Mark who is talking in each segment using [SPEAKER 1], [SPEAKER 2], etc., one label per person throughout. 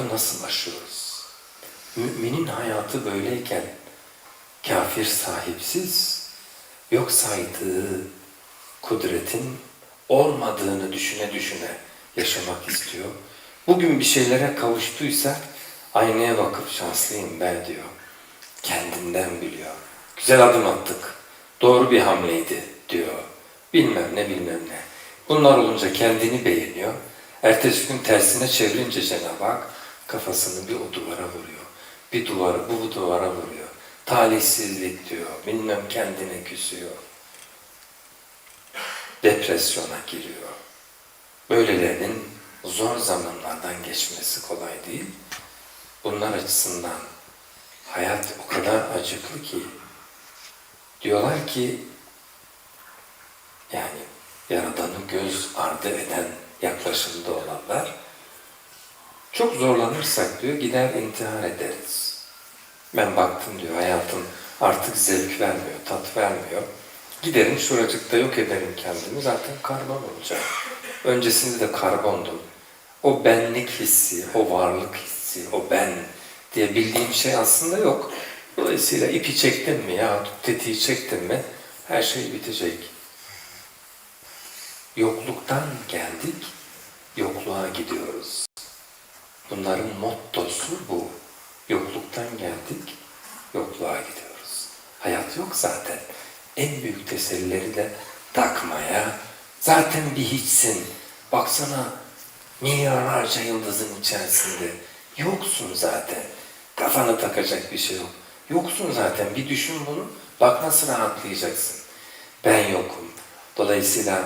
[SPEAKER 1] nasıl aşıyoruz? Müminin hayatı böyleyken kafir sahipsiz, yok saydığı kudretin olmadığını düşüne düşüne yaşamak istiyor. Bugün bir şeylere kavuştuysa aynaya bakıp şanslıyım ben diyor. Kendinden biliyor. Güzel adım attık. Doğru bir hamleydi diyor. Bilmem ne bilmem ne. Bunlar olunca kendini beğeniyor. Ertesi gün tersine çevirince Cenab-ı Hak kafasını bir o duvara vuruyor. Bir duvara, bu, bu duvara vuruyor. Talihsizlik diyor. Bilmem kendine küsüyor. Depresyona giriyor. Böylelerinin zor zamanlardan geçmesi kolay değil. Bunlar açısından hayat o kadar acıklı ki diyorlar ki yani Yaradan'ı göz ardı eden yaklaşımda olanlar çok zorlanırsak diyor gider intihar ederiz. Ben baktım diyor hayatım artık zevk vermiyor, tat vermiyor. Giderim şuracıkta yok ederim kendimi zaten karbon olacak. Öncesinde de karbondum. O benlik hissi, o varlık hissi, o ben diye bildiğim şey aslında yok. Dolayısıyla ipi çektin mi ya tetiği çektin mi her şey bitecek. Yokluktan geldik, yokluğa gidiyoruz. Bunların mottosu bu. Yokluktan geldik, yokluğa gidiyoruz. Hayat yok zaten. En büyük tesellileri de takmaya, zaten bir hiçsin. Baksana milyarlarca yıldızın içerisinde. Yoksun zaten. Kafana takacak bir şey yok. Yoksun zaten. Bir düşün bunu. Bak nasıl rahatlayacaksın. Ben yokum. Dolayısıyla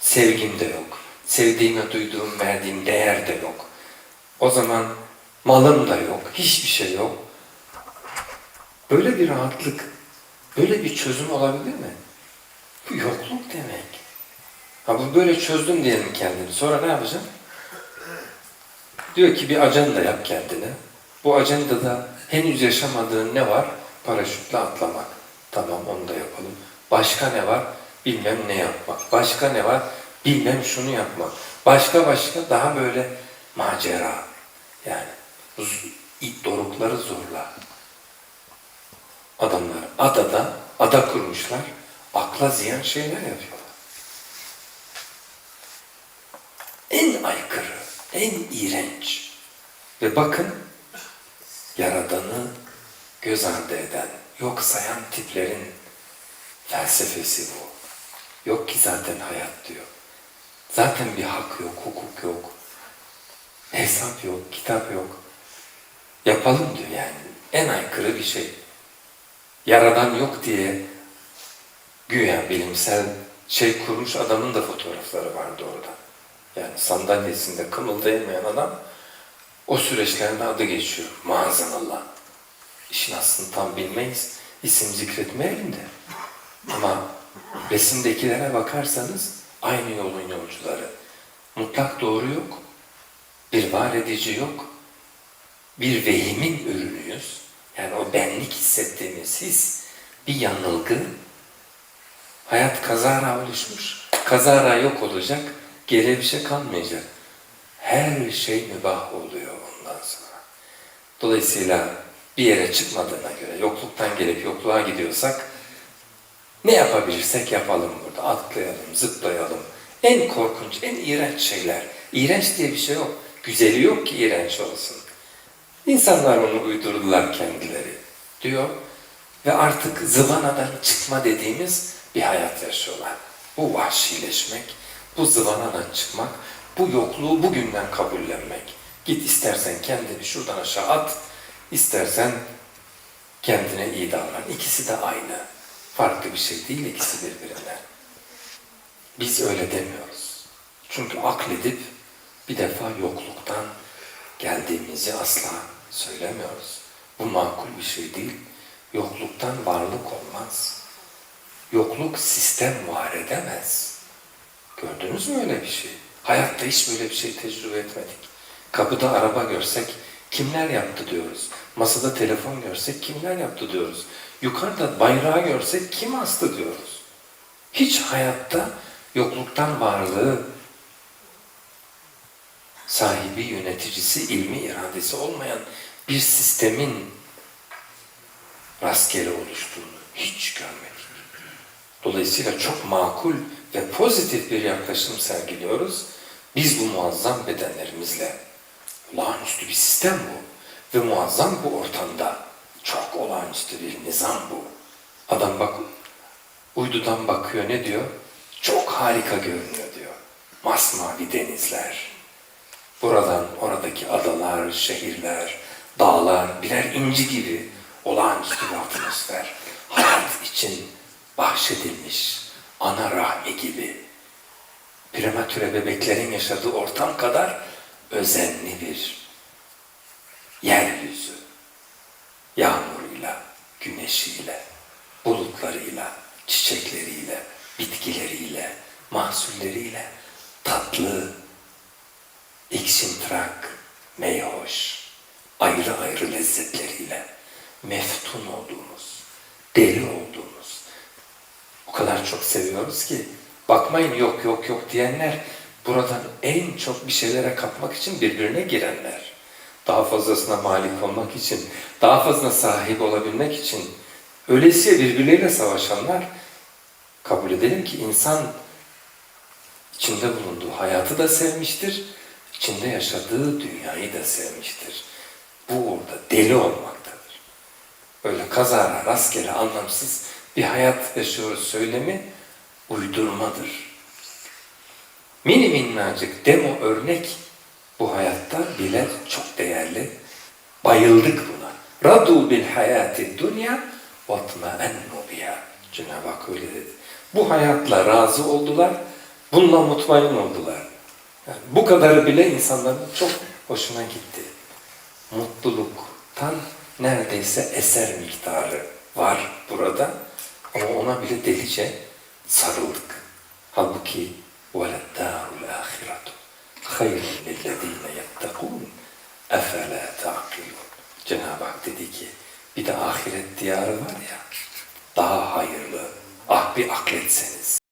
[SPEAKER 1] sevgim de yok. Sevdiğime duyduğum, verdiğim değer de yok. O zaman malım da yok. Hiçbir şey yok. Böyle bir rahatlık, böyle bir çözüm olabilir mi? Bu yokluk demek. Ha bu böyle çözdüm diyelim kendimi. Sonra ne yapacağım? Diyor ki bir ajanda yap kendine. Bu ajandada henüz yaşamadığın ne var? Paraşütle atlamak. Tamam onu da yapalım. Başka ne var? Bilmem ne yapmak. Başka ne var? Bilmem şunu yapmak. Başka başka daha böyle macera. Yani dorukları zorla. Adamlar adada, ada kurmuşlar. Akla ziyan şeyler yapıyorlar. En aykırı, en iğrenç. Ve bakın Yaradan'ı göz ardı eden, yok sayan tiplerin felsefesi bu. Yok ki zaten hayat diyor. Zaten bir hak yok, hukuk yok. Hesap yok, kitap yok. Yapalım diyor yani. En aykırı bir şey. Yaradan yok diye güya bilimsel şey kurmuş adamın da fotoğrafları vardı orada. Yani sandalyesinde kımıldayamayan adam o süreçlerde adı geçiyor. Maazallah. İşin aslını tam bilmeyiz. İsim zikretmeyelim de. Ama resimdekilere bakarsanız aynı yolun yolcuları. Mutlak doğru yok. Bir var edici yok. Bir vehimin ürünüyüz. Yani o benlik hissettiğimiz his bir yanılgı. Hayat kazara oluşmuş. Kazara yok olacak. Geriye bir şey kalmayacak. Her şey mübah oluyor ondan sonra. Dolayısıyla bir yere çıkmadığına göre, yokluktan gelip yokluğa gidiyorsak ne yapabilirsek yapalım burada. Atlayalım, zıplayalım. En korkunç, en iğrenç şeyler. İğrenç diye bir şey yok. Güzeli yok ki iğrenç olsun. İnsanlar onu uydurdular kendileri diyor. Ve artık zıvanadan çıkma dediğimiz bir hayat yaşıyorlar. Bu vahşileşmek, bu zıvanadan çıkmak, bu yokluğu bugünden kabullenmek. Git istersen kendini şuradan aşağı at, istersen kendine iyi davran. İkisi de aynı. Farklı bir şey değil ikisi birbirinden. Biz öyle demiyoruz. Çünkü akledip bir defa yokluktan geldiğimizi asla söylemiyoruz. Bu makul bir şey değil. Yokluktan varlık olmaz. Yokluk sistem var edemez. Gördünüz mü öyle bir şey? Hayatta hiç böyle bir şey tecrübe etmedik. Kapıda araba görsek kimler yaptı diyoruz. Masada telefon görsek kimler yaptı diyoruz. Yukarıda bayrağı görsek kim astı diyoruz. Hiç hayatta yokluktan varlığı sahibi, yöneticisi, ilmi, iradesi olmayan bir sistemin rastgele oluştuğunu hiç görmedik. Dolayısıyla çok makul ve pozitif bir yaklaşım sergiliyoruz. Biz bu muazzam bedenlerimizle, olağanüstü bir sistem bu ve muazzam bu ortamda çok olağanüstü bir nizam bu. Adam bak, uydudan bakıyor ne diyor? Çok harika görünüyor diyor. Masmavi denizler. Buradan oradaki adalar, şehirler, dağlar birer inci gibi olağanüstü bir atmosfer. Hayat için bahşedilmiş ana rahmi gibi. Prematüre bebeklerin yaşadığı ortam kadar özenli bir yeryüzü. Ayrı ayrı lezzetleriyle meftun olduğumuz, deli olduğumuz, o kadar çok seviyoruz ki bakmayın yok yok yok diyenler buradan en çok bir şeylere kapmak için birbirine girenler. Daha fazlasına malik olmak için, daha fazla sahip olabilmek için öylesiye birbirleriyle savaşanlar kabul edelim ki insan içinde bulunduğu hayatı da sevmiştir, içinde yaşadığı dünyayı da sevmiştir. Bu orada deli olmaktadır. Öyle kazara, rastgele, anlamsız bir hayat yaşıyoruz söylemi uydurmadır. Mini minnacık demo örnek bu hayatta bile çok değerli. Bayıldık buna. Radu bil hayati dünya vatmaennu biha. Cenab-ı Hak öyle dedi. Bu hayatla razı oldular, bununla mutmain oldular. Yani bu kadarı bile insanların çok hoşuna gitti Mutluluktan neredeyse eser miktarı var burada. Ama ona bile delice sarıldık. Halbuki وَلَدَّارُ الْآخِرَةُ خَيْرٌ لِلَّذ۪ينَ يَتَّقُونَ اَفَلَا تَعْقِلُونَ Cenab-ı Hak dedi ki bir de ahiret diyarı var ya daha hayırlı. Ah bir akletseniz.